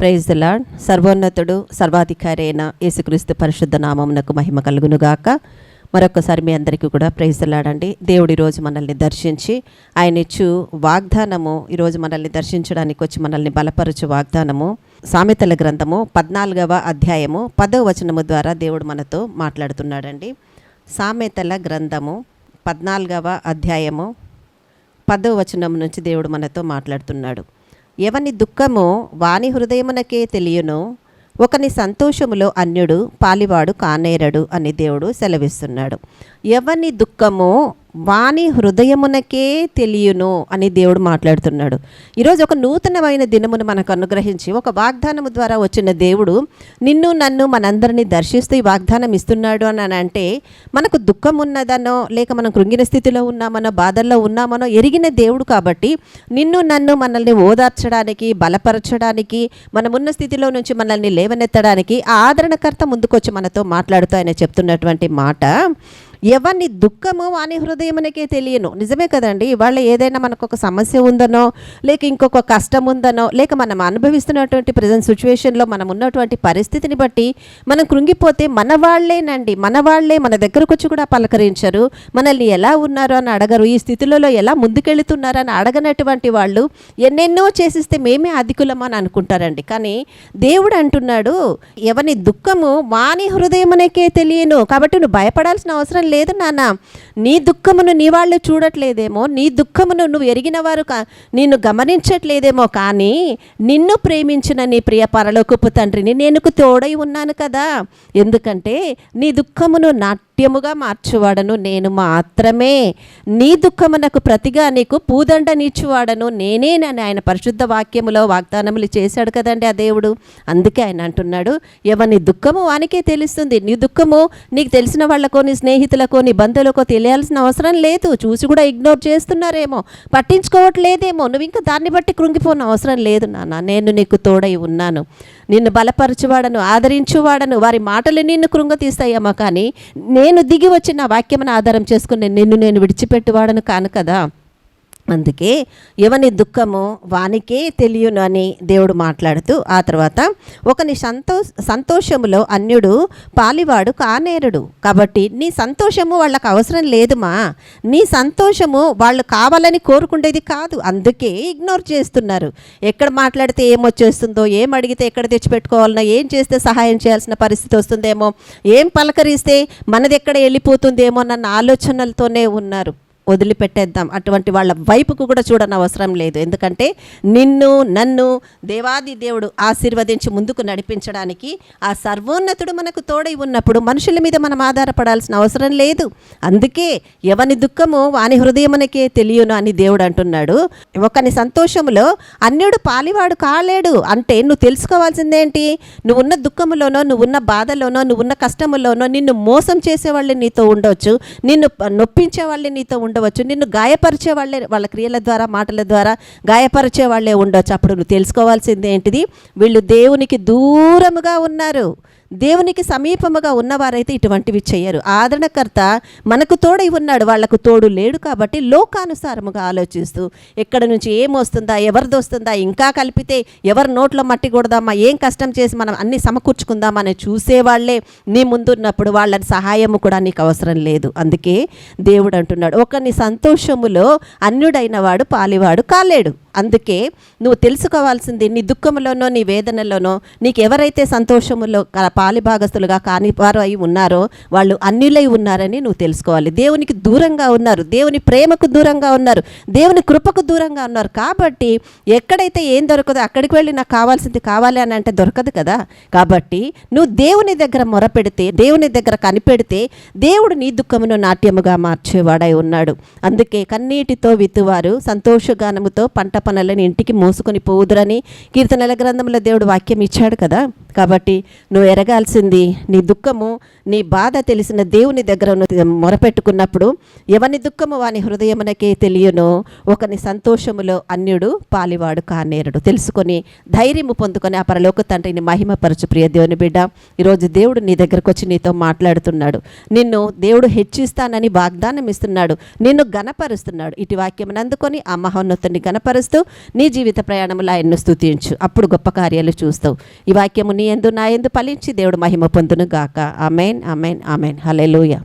Praise the lord సర్వోన్నతుడు సర్వాధికారి అయిన యేసుక్రీస్తు పరిశుద్ధ నామమునకు మహిమ కలుగునుగాక. మరొకసారి మీ అందరికీ కూడా ప్రైజ్ ద లాడ్ అండి. దేవుడు ఈరోజు మనల్ని దర్శించి ఆయన ఇచ్చు వాగ్దానము ఈరోజు మనల్ని దర్శించడానికి వచ్చి మనల్ని బలపరచు వాగ్దానము సామెతల గ్రంథము పద్నాలుగవ అధ్యాయము పదవ వచనము ద్వారా దేవుడు మనతో మాట్లాడుతున్నాడండి. సామెతల గ్రంథము పద్నాలుగవ అధ్యాయము పదవ వచనం నుంచి దేవుడు మనతో మాట్లాడుతున్నాడు. ఎవని దుఃఖము వాని హృదయమునకే తెలియను. ఒకని సంతోషములో అన్యుడు పాలివాడు కానేరడు అని దేవుడు సెలవిస్తున్నాడు. ఎవని దుఃఖము వాని హృదయమునకే తెలియను అని దేవుడు మాట్లాడుతున్నాడు. ఈరోజు ఒక నూతనమైన దినమును మనకు అనుగ్రహించి ఒక వాగ్దానము ద్వారా వచ్చిన దేవుడు నిన్ను నన్ను మనందరినీ దర్శిస్తూ ఈ వాగ్దానం ఇస్తున్నాడు అని అంటే మనకు దుఃఖం ఉన్నదనో లేక మనం కృంగిన స్థితిలో ఉన్నామనో బాధల్లో ఉన్నామనో ఎరిగిన దేవుడు కాబట్టి నిన్ను నన్ను మనల్ని ఓదార్చడానికి బలపరచడానికి మనమున్న స్థితిలో నుంచి మనల్ని లేవనెత్తడానికి ఆ ఆదరణకర్త ముందుకొచ్చి మనతో మాట్లాడుతూ ఆయన చెప్తున్నటువంటి మాట ఎవరిని దుఃఖము వాని హృదయమునకే తెలియను. నిజమే కదండి? ఇవాళ ఏదైనా మనకు ఒక సమస్య ఉందనో లేక ఇంకొక కష్టం ఉందనో లేక మనం అనుభవిస్తున్నటువంటి ప్రజెంట్ సిచ్యువేషన్లో మనం ఉన్నటువంటి పరిస్థితిని బట్టి మనం కృంగిపోతే మన వాళ్ళేనండి. మన వాళ్ళే మన దగ్గరకు వచ్చి కూడా పలకరించరు. మనల్ని ఎలా ఉన్నారు అని అడగరు. ఈ స్థితిలో ఎలా ముందుకెళ్తున్నారు అని అడగనటువంటి వాళ్ళు ఎన్నెన్నో చేసిస్తే మేమే అధికులం అని అనుకుంటారండి. కానీ దేవుడు అంటున్నాడు ఎవని దుఃఖము వాని హృదయమునకే తెలియను. కాబట్టి నువ్వు భయపడాల్సిన అవసరం లేదు నాన్న. నీ దుఃఖమును నీ వాళ్ళు చూడట్లేదేమో నీ దుఃఖమును నువ్వు ఎరిగిన వారు కా నిన్ను గమనించట్లేదేమో కానీ నిన్ను ప్రేమించిన నీ ప్రియ పరలోకపు తండ్రిని నేను తోడై ఉన్నాను కదా. ఎందుకంటే నీ దుఃఖమును నా నాట్యముగా మార్చువాడను నేను మాత్రమే. నీ దుఃఖమునకు ప్రతిగా నీకు పూదండనిచ్చువాడను నేనేనని ఆయన పరిశుద్ధ వాక్యములో వాగ్దానములు చేశాడు కదండి ఆ దేవుడు. అందుకే ఆయన అంటున్నాడు ఎవని దుఃఖము వానికే తెలుస్తుంది. నీ దుఃఖము నీకు తెలిసిన వాళ్ళకో నీ స్నేహితులకో నీ బంధువులకో తెలియాల్సిన అవసరం లేదు. చూసి కూడా ఇగ్నోర్ చేస్తున్నారేమో. పట్టించుకోవట్లేదేమో. నువ్వు ఇంకా దాన్ని బట్టి కృంగిపోన అవసరం లేదు నాన్న. నేను నీకు తోడై ఉన్నాను. నిన్ను బలపరచువాడను ఆదరించువాడను. వారి మాటలు నిన్ను కృంగతీస్తాయేమో కానీ నేను దిగి వచ్చిన వాక్యమును ఆధారం చేసుకుని నిన్ను నేను విడిచిపెట్టువాడను కాను కదా. అందుకే ఎవని దుఃఖము వానికే తెలియను అని దేవుడు మాట్లాడుతూ ఆ తర్వాత ఒకని సంతో సంతోషములో అన్యుడు పాలివాడు కానేరుడు. కాబట్టి నీ సంతోషము వాళ్ళకి అవసరం లేదుమా? నీ సంతోషము వాళ్ళు కావాలని కోరుకుండేది కాదు. అందుకే ఇగ్నోర్ చేస్తున్నారు. ఎక్కడ మాట్లాడితే ఏమొచ్చేస్తుందో ఏం అడిగితే ఎక్కడ తెచ్చిపెట్టుకోవాలనో ఏం చేస్తే సహాయం చేయాల్సిన పరిస్థితి వస్తుందేమో ఏం పలకరిస్తే మనది ఎక్కడ వెళ్ళిపోతుందేమో అన్న ఆలోచనలతోనే ఉన్నారు. వదిలిపెట్టేద్దాం. అటువంటి వాళ్ళ వైపుకు కూడా చూడనవసరం లేదు. ఎందుకంటే నిన్ను నన్ను దేవాది దేవుడు ఆశీర్వదించి ముందుకు నడిపించడానికి ఆ సర్వోన్నతుడు మనకు తోడై ఉన్నప్పుడు మనుషుల మీద మనం ఆధారపడాల్సిన అవసరం లేదు. అందుకే ఎవని దుఃఖము వాని హృదయమునకే తెలియను అని దేవుడు అంటున్నాడు. ఒకని సంతోషములో అన్యుడు పాలివాడు కాలేడు అంటే నువ్వు తెలుసుకోవాల్సిందేంటి? నువ్వున్న దుఃఖములోనో నువ్వున్న బాధలోనో నువ్వున్న కష్టములోనో నిన్ను మోసం చేసేవాళ్ళు నీతో ఉండవచ్చు నిన్ను నొప్పించే వాళ్ళు నీతో ఉండవచ్చు నిన్ను గాయపరిచే వాళ్ళే వాళ్ళ క్రియల ద్వారా మాటల ద్వారా గాయపరిచే వాళ్ళే ఉండొచ్చు. అప్పుడు నువ్వు తెలుసుకోవాల్సింది ఏంటిది? వీళ్ళు దేవునికి దూరముగా ఉన్నారు. దేవునికి సమీపముగా ఉన్నవారైతే ఇటువంటివి చేయరు. ఆదరణకర్త మనకు తోడై ఉన్నాడు వాళ్ళకు తోడు లేడు కాబట్టి లోకానుసారముగా ఆలోచిస్తూ ఎక్కడ నుంచి ఏమొస్తుందా ఎవరిది వస్తుందా ఇంకా కలిపితే ఎవరి నోట్లో మట్టి కొడదామా ఏం కష్టం చేసి మనం అన్ని సమకూర్చుకుందామా అని చూసేవాళ్ళే నీ ముందున్నప్పుడు వాళ్ళ సహాయము కూడా నీకు అవసరం లేదు. అందుకే దేవుడు అంటున్నాడు ఒకని సంతోషములో అన్యుడైన వాడు పాలివాడు కాలేడు. అందుకే నువ్వు తెలుసుకోవాల్సింది నీ దుఃఖములోనో నీ వేదనలోనో నీకు ఎవరైతే సంతోషములో క- పాలిభాగస్తులుగా కానివారు అయి ఉన్నారో వాళ్ళు అన్యులై ఉన్నారని నువ్వు తెలుసుకోవాలి. దేవునికి దూరంగా ఉన్నారు. దేవుని ప్రేమకు దూరంగా ఉన్నారు. దేవుని కృపకు దూరంగా ఉన్నారు. కాబట్టి ఎక్కడైతే ఏం దొరకదో అక్కడికి వెళ్ళి నాకు కావాల్సింది కావాలి అని అంటే దొరకదు కదా. కాబట్టి నువ్వు దేవుని దగ్గర మొరపెడితే దేవుని దగ్గర కనిపెడితే దేవుడు నీ దుఃఖమును నాట్యముగా మార్చేవాడై ఉన్నాడు. అందుకే కన్నీటితో విత్తువారు సంతోషగానముతో పంట పనులను ఇంటికి మోసుకొని పోదురని కీర్తనల గ్రంథంలో దేవుడు వాక్యం ఇచ్చాడు కదా. కాబట్టి నువ్వు ఎరగాల్సింది నీ దుఃఖము నీ బాధ తెలిసిన దేవుని దగ్గర మొరపెట్టుకున్నప్పుడు ఎవని దుఃఖము వాని హృదయమునకే తెలియనో ఒకని సంతోషములో అన్యుడు పాలివాడు కానేరుడు. తెలుసుకొని ధైర్యము పొందుకొని ఆ పరలోక తండ్రిని మహిమపరచు ప్రియ దేవుని బిడ్డ ఈరోజు దేవుడు నీ దగ్గరకు వచ్చి నీతో మాట్లాడుతున్నాడు. నిన్ను దేవుడు హెచ్చిస్తానని వాగ్దానం ఇస్తున్నాడు. నిన్ను గనపరుస్తున్నాడు ఇటు వాక్యం అందుకొని ఆ మహోన్నతుని గనపరుస్తూ నీ జీవిత ప్రయాణంలో ఆయన్ను స్థుతించు అప్పుడు గొప్ప కార్యాలు చూస్తావు. ఈ వాక్యము నీ మీ ఎందు నా ఎందు ఫలించి దేవుడు మహిమ పొందును గాక అమెన్ అమెన్ ఆమెన్. హల్లెలూయా.